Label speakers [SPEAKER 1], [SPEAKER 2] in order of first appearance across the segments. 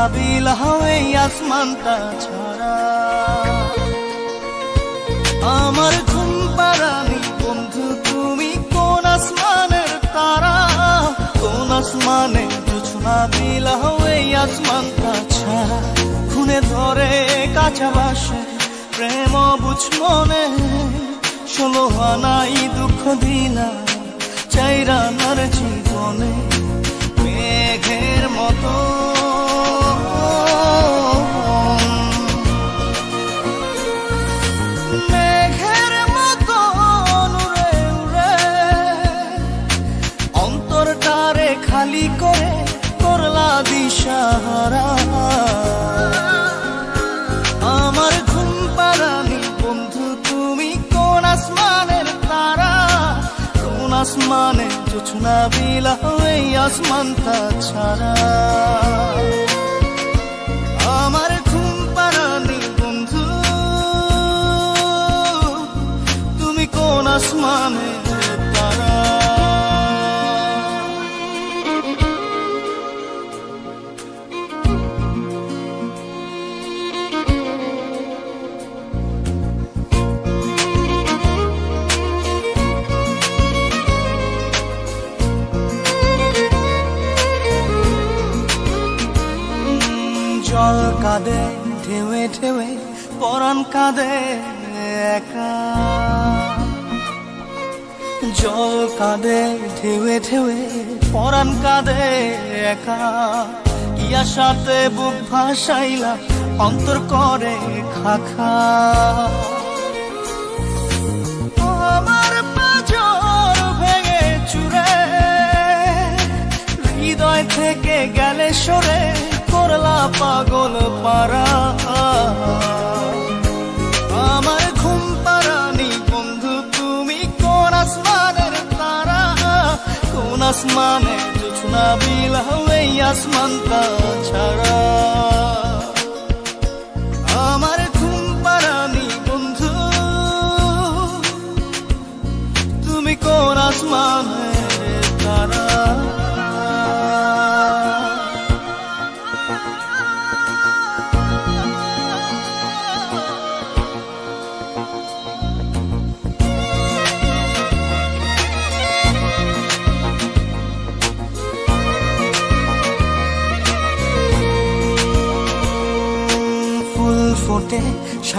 [SPEAKER 1] জোছনা বিলাও আসমানটা ছাড়া আমার ঘুম পারানি বন্ধু তুমি কোন আসমানের তারা কোন আসমানে জোছনা বিলাও এই আসমানটা ছাড়া খুনে ধরে কাঁচা বাসে প্রেম বুঝ মনে ষোলো আনাই দুঃখ দিলা চাইরানার জীবনে মেঘের মতো বিলা এই আসমানটা ছাড়া কাঁদে ঢেউে ঢেউে পরাণ কাঁদে একা। জল কাঁদে ঢেউে ঢেউে পরাণ কাঁদে একা। ইয়া সাথে বুক ভাসাইলা, অন্তর করে খাখা। আমার হৃদয় থেকে গেলে সরে করলা পাগল পারা আমার ঘুম পারানি বন্ধু, তুমি কোন আসমানের তারা? কোন আসমানে বিল বিলাও এই আসমানটা ছাড়া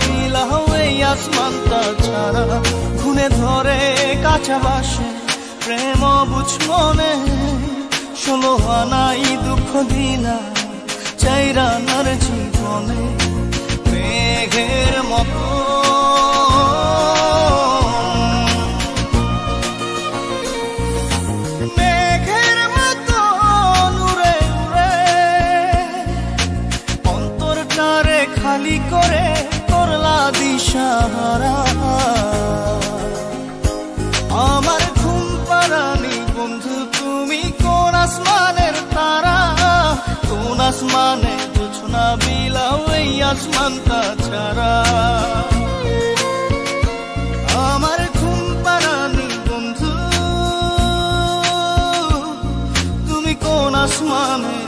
[SPEAKER 1] বিলাও এই আসমানটা ছাড়া খুনে ধরে কাছাবাসে প্রেম বুঝ মনে, ষোলো নাই দুঃখ দিলা চাইরানার জীবনে, মেঘের মতো আসমানে না বিলাও এই আসমান ছাড়া। আমার ঘুম পারানি বন্ধু তুমি কোন আসমানের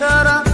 [SPEAKER 1] ছাড়া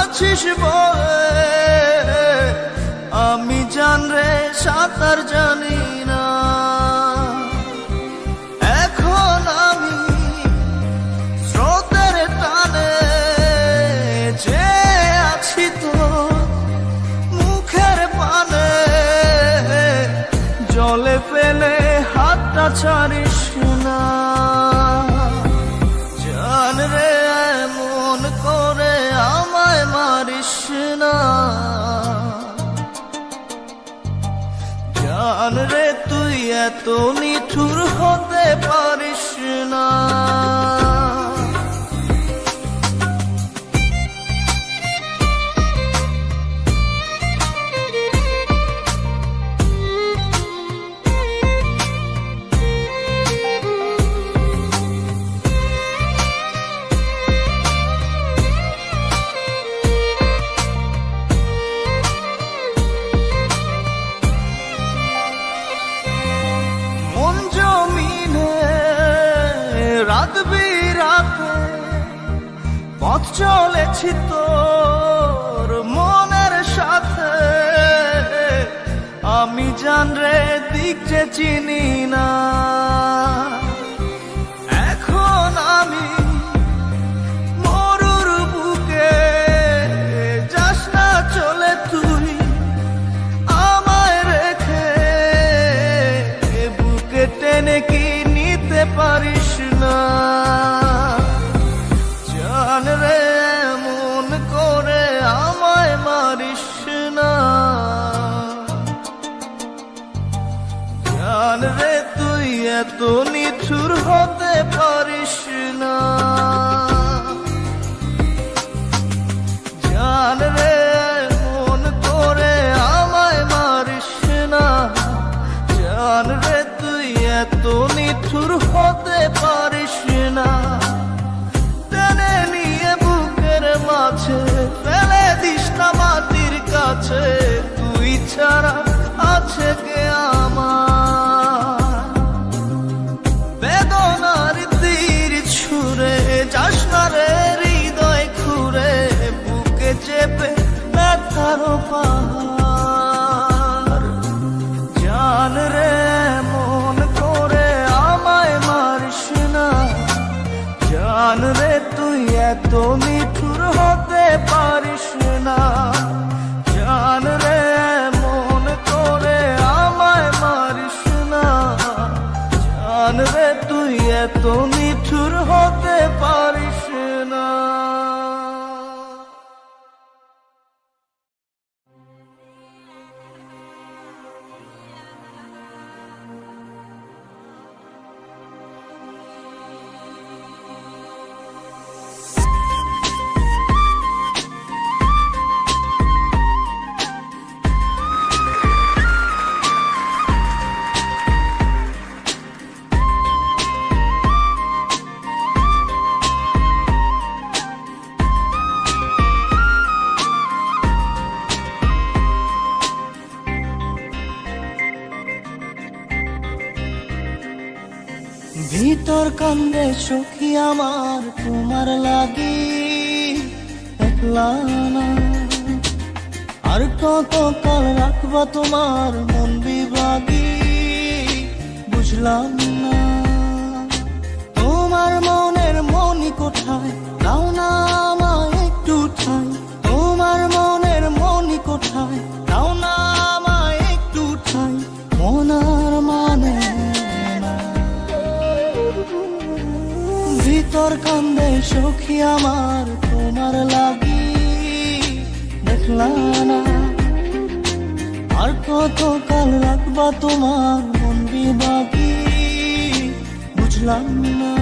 [SPEAKER 1] আছিস বয়ে আমি জান রে সাঁতার জানি না। Todo. তুমি জান রে মন করে আমায় না। জান রে তুই এত মি আমার তোমার লাগি একলা আর কত কাল রাখবা তোমার মন বিভাগী বুঝলাম না। আমার তোমার লাগি দেখলা না। আর কত কাল রাখবা তোমার মন বাকি বুঝলাম না।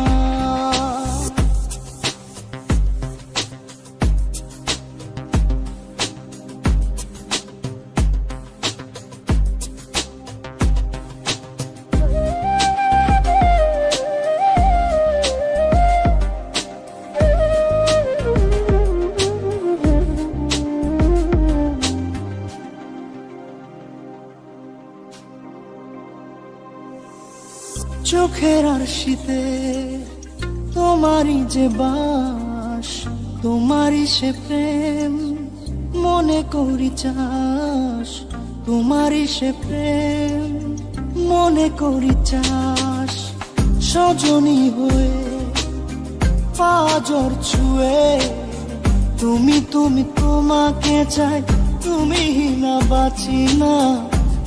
[SPEAKER 1] সে প্রেম, মনে করি চাস সজনী হয়ে পাজর ছুঁয়ে। তুমি তুমি তোমাকে চাই, তুমি না বাঁচি না।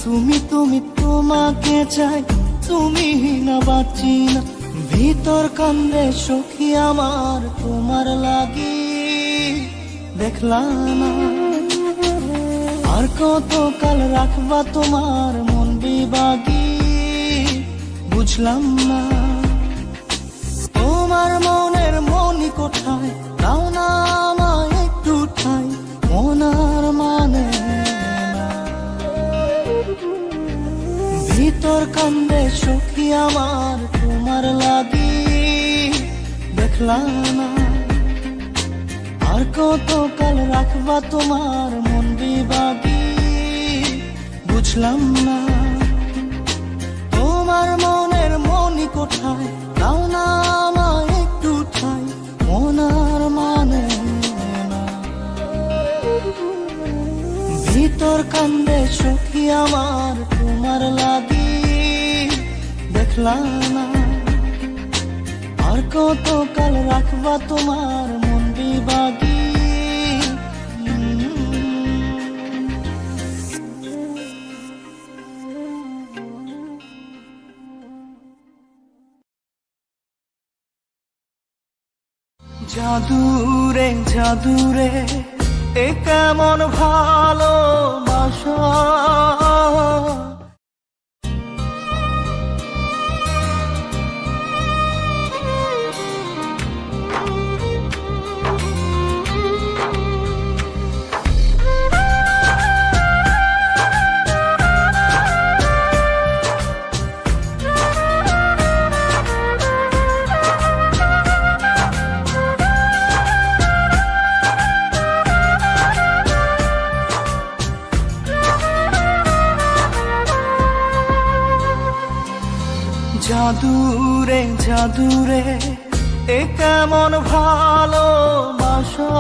[SPEAKER 1] তুমি তুমি তোমাকে চাই, তুমি না বাঁচি না। ভিতর কান্দে সখী আমার তোমার লাগি দেখলা না। আর কত কাল রাখবা তোমার মন বিবাগী বুঝলাম না। তোমার মনের মনি কোথায়? দাও না আমায় একটু ঠাই। মনার মানে ভিতর কান্দে সখী আমার তোমার লাগি। দেখলাম না। আর কত কাল রাখবা তোমার মন বিভাগী বুঝলাম না। তোমার মনের মনি কোথায়? দাও না একটু মানে ভিতর কান্দে সখী আমার, তোমার লাগি দেখলা না। আর কত কাল রাখবা তোমার জাদুরে জাদুরে এ কেমন ভালোবাসা। জাদুরে জাদুরে, এ কেমন ভালোবাসা।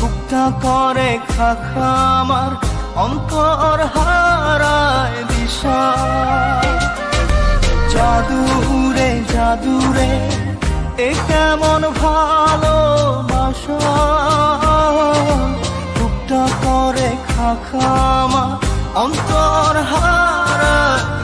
[SPEAKER 1] বুকটা করে খাখামার অন্তর হারায় দিশা। জাদুরে জাদুরে, এ কেমন ভালোবাসা। বুকটা করে খাখামা অন্তর হারায়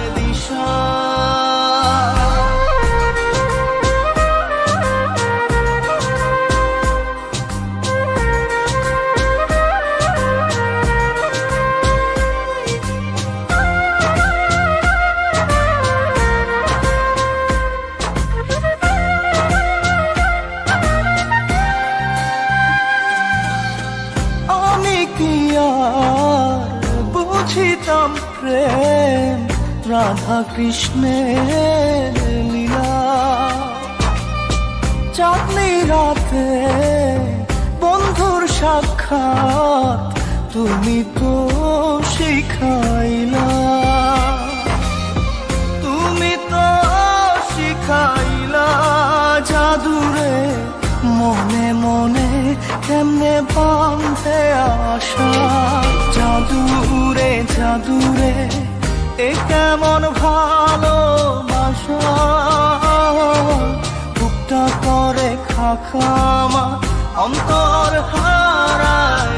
[SPEAKER 1] কৃষ্ণের লীলা। চাঁদনি রাতে বন্ধুর সাক্ষাৎ তুমি তো শিখাইলা। তুমি তো শিখাইলা জাদুরে মনে মনে কেমনে বাঁধে আশা। জাদুরে জাদুরে এ কেমন ভালোবাসা? বুকটা করে খাখামা অন্তর হারায়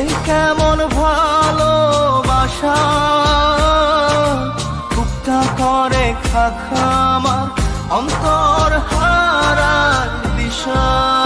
[SPEAKER 1] এই কেমন ভালোবাসা? বুকটা করে খাখামা অন্তর হারা দিশা।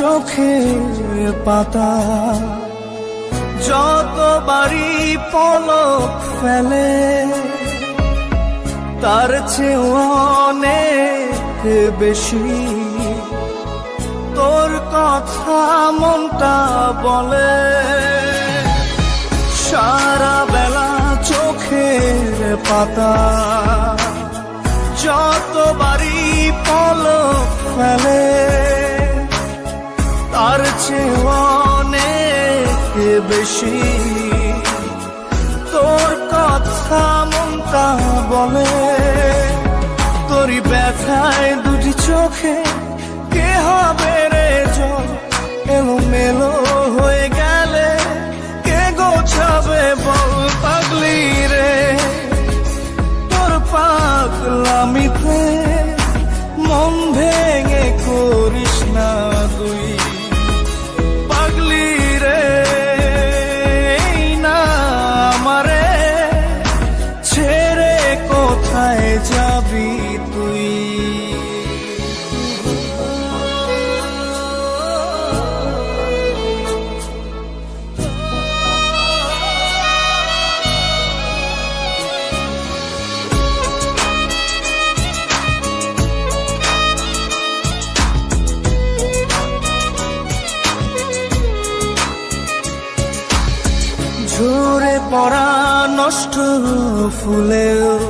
[SPEAKER 1] চোখের পাতা। যতবারই পলক ফেলে, তার চেয়ে অনেক বেশি। তোর কথা মনটা বলে। সারা বেলা চোখের পাতা। যতবারই পলক ফেলে বেশি। তোর কথা মনটা বলে, তোরই ব্যথায় দুটি চোখে কে হবে রে জল? এলো মেলো হয়ে গেলে কোথায় যাবি তুই? ঝরে পড়া নষ্ট ফুলেও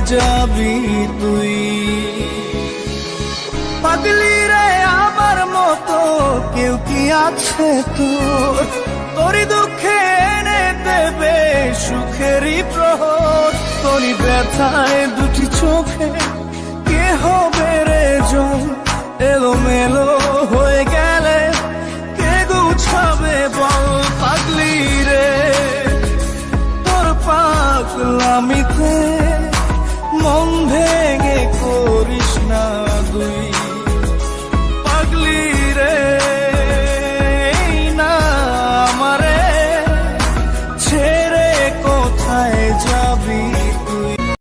[SPEAKER 1] যাবি তুই? পাগলি রে আমার মতো, কেউ কি আছে তোর? তোরি দুঃখে এনে দেবে সুখেরই প্রহর। তোরি ব্যথায় দুটি চোখে কে হবে রে জন এলো মেলো হয়ে গেলে কে গুছাবে বল পাগলি রে? তোর পাগলামিতে মন ভেঙে করিস না দুই